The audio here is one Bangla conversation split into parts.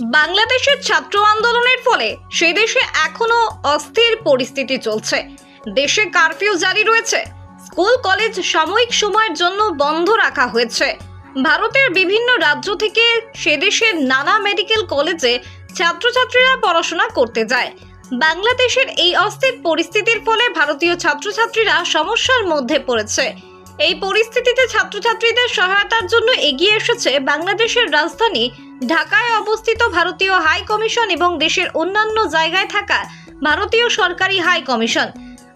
বাংলাদেশের ছাত্র আন্দোলনের ফলে সে দেশে এখনও অস্থির পরিস্থিতি চলছে। দেশে কারফিউ জারি রয়েছে। স্কুল, কলেজ সাময়িক সময়ের জন্য বন্ধ রাখা হয়েছে। ভারতের বিভিন্ন রাজ্য থেকে সে দেশের নানা মেডিকেল কলেজে ছাত্রছাত্রীরা পড়াশোনা করতে যায়। বাংলাদেশের এই অস্থির পরিস্থিতির ফলে ভারতীয় ছাত্রছাত্রীরা সমস্যার মধ্যে পড়েছে। এই পরিস্থিতিতে ছাত্রছাত্রীদের সহায়তার জন্য এগিয়ে এসেছে বাংলাদেশের রাজধানী ঢাকায় অবস্থিত ভারতীয় হাই কমিশন এবং দেশের অন্যান্য জায়গায় থাকা ভারতীয় সরকারি হাই কমিশন।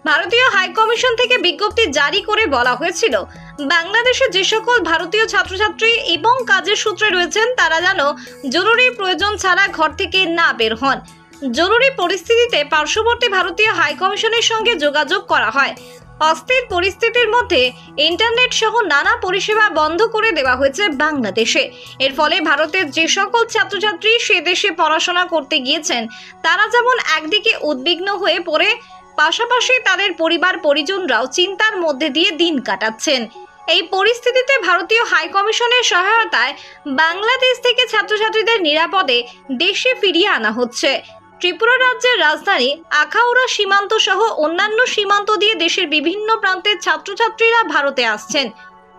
ভারতীয় হাই কমিশন থেকে বিজ্ঞপ্তি জারি করে বলা হয়েছিল, বাংলাদেশে যে সকল ভারতীয় ছাত্রছাত্রী এবং কাজের সূত্রে রয়েছেন, তারা যেন জরুরি প্রয়োজন ছাড়া ঘর থেকে না বের হন। জরুরি পরিস্থিতিতে পার্শ্ববর্তী ভারতীয় হাইকমিশনের সঙ্গে যোগাযোগ করা হয়। অস্থির পরিস্থিতির মধ্যে ইন্টারনেট সহ নানা পরিষেবা বন্ধ করে দেওয়া হয়েছে বাংলাদেশে। এর ফলে ভারতের যে সকল ছাত্রছাত্রী সে দেশে পড়াশোনা করতে গিয়েছেন, তারা যেমন একদিকে উদ্বিগ্ন হয়ে পড়ে, পাশাপাশি তাদের পরিবার পরিজনরাও চিন্তার মধ্যে দিয়ে দিন কাটাচ্ছেন। এই পরিস্থিতিতে ভারতীয় হাই কমিশনের সহায়তায় বাংলাদেশ থেকে ছাত্রছাত্রীদের নিরাপদে দেশে ফিরিয়ে আনা হচ্ছে। ত্রিপুরা রাজ্যের রাজধানী আখাউড়া সীমান্ত সহ অন্যান্য সীমান্ত দিয়ে দেশের বিভিন্ন প্রান্তের ছাত্রছাত্রীরা ভারতে আসছেন।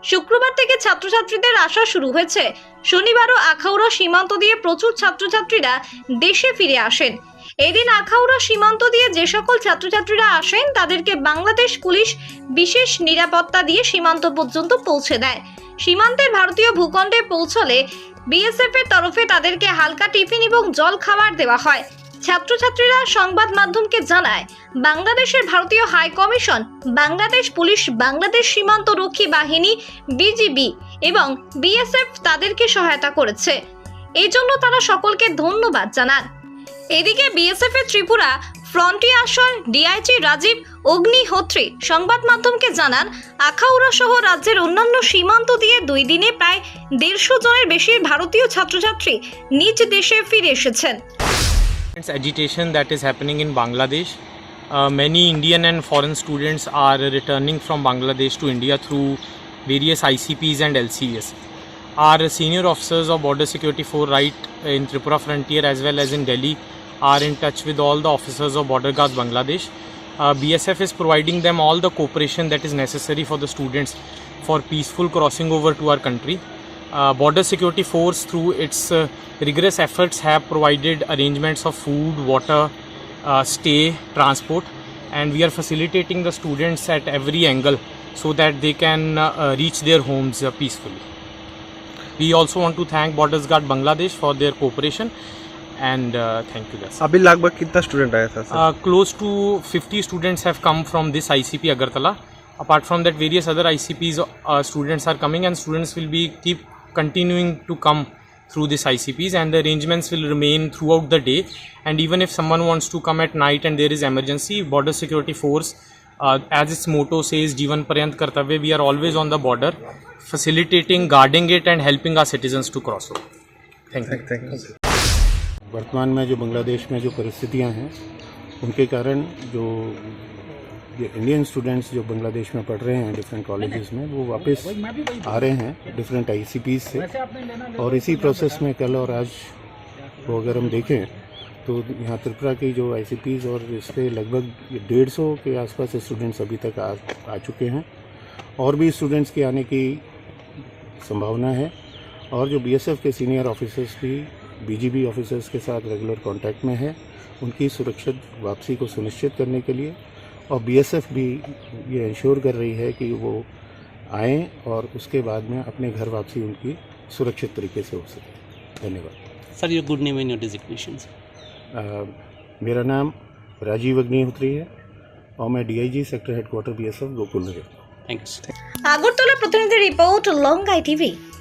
শুক্রবার থেকে ছাত্রছাত্রীদের আসা শুরু হয়েছে। শনিবারও আখাউড়া সীমান্ত দিয়ে প্রচুর ছাত্রছাত্রীরা দেশে ফিরে আসেন। এদিন আখাউড়া সীমান্ত দিয়ে যে সকল ছাত্রছাত্রীরা আসেন, তাদেরকে বাংলাদেশ পুলিশ বিশেষ নিরাপত্তা দিয়ে সীমান্ত পর্যন্ত পৌঁছে দেয়। সীমান্তের ভারতীয় ভূখণ্ডে পৌঁছলে বিএসএফ এর তরফে তাদেরকে হালকা টিফিন এবং জল খাবার দেওয়া হয়। ছাত্রছাত্রীরা সংবাদ মাধ্যমকে জানায়, বাংলাদেশের ভারতীয় high commission, Bangladesh police, Bangladesh সীমান্ত রক্ষী বাহিনী, বিজিবি এবং বিএসএফ তাদেরকে সহায়তা করেছে। এই জন্য তারা সকলকে ধন্যবাদ জানান। এদিকে বিএসএফ এর ত্রিপুরা ফ্রন্টিয়াসর ডিআইজি রাজীব অগ্নিহোত্রী সংবাদ মাধ্যমকে জানান, আখাউড়া সহ রাজ্যের অন্যান্য সীমান্ত দিয়ে দুই দিনে প্রায় দেড়শো জনের বেশি ভারতীয় ছাত্রছাত্রী নিজ দেশে ফিরে এসেছেন। It's agitation that is happening in Bangladesh. Uh, many Indian and foreign students are returning from Bangladesh to India through various ICPs and LCS. Our senior officers of Border Security 4 right in Tripura Frontier as well as in Delhi are in touch with all the officers of Border Guards Bangladesh. Uh, BSF is providing them all the cooperation that is necessary for the students for peaceful crossing over to our country. Uh, border security force through its uh, rigorous efforts have provided arrangements of food water uh, stay transport and we are facilitating the students at every angle so that they can uh, uh, reach their homes peacefully. We also want to thank borders guard bangladesh for their cooperation and thank you guys. abhi lagbhag kitna student aaya tha sir? Close to 50 students have come from this icp agartala. Apart from that various other icps students are coming and students will be keep continuing to come through this ICPs, and the arrangements will remain throughout the day. And even if someone wants to come at night and there is emergency, Border Security Force, uh, as its motto says, "Jivan Paryant Kartavya," we are always on the border, facilitating, guarding it, and helping our citizens to cross over. Thank you. Thank you वर्तमान में जो बांग्लादेश में जो परिस्थितियां हैं उनके कारण जो ये इंडियन स्टूडेंट्स जो बांग्लादेश में पढ़ रहे हैं डिफरेंट कॉलेजेस में वो वापस आ रहे हैं डिफरेंट आई से। और इसी प्रोसेस में कल और आज वो अगर हम देखें तो यहाँ त्रिपुरा की जो आई और इस पर लगभग डेढ़ सौ के आसपास स्टूडेंट्स अभी तक आ, आ चुके हैं। और भी स्टूडेंट्स के आने की संभावना है। और जो बीएसएफ के सीनियर ऑफिसर्स भी बीजीबी ऑफिसर्स के साथ रेगुलर कांटेक्ट में है उनकी सुरक्षित वापसी को सुनिश्चित करने के लिए। और बीएसएफ भी ये इंश्योर कर रही है कि वो आएँ और उसके बाद में अपने घर वापसी उनकी सुरक्षित तरीके से हो सके धन्यवाद Sir, your good name and your designation. sir. अ, मेरा नाम राजीव अग्निहोत्री है और मैं DIG sector headquarters BSF Gokul Nagar Thanks. Agartala প্রতিনিধি রিপোর্ট লঙ্গাই টিভি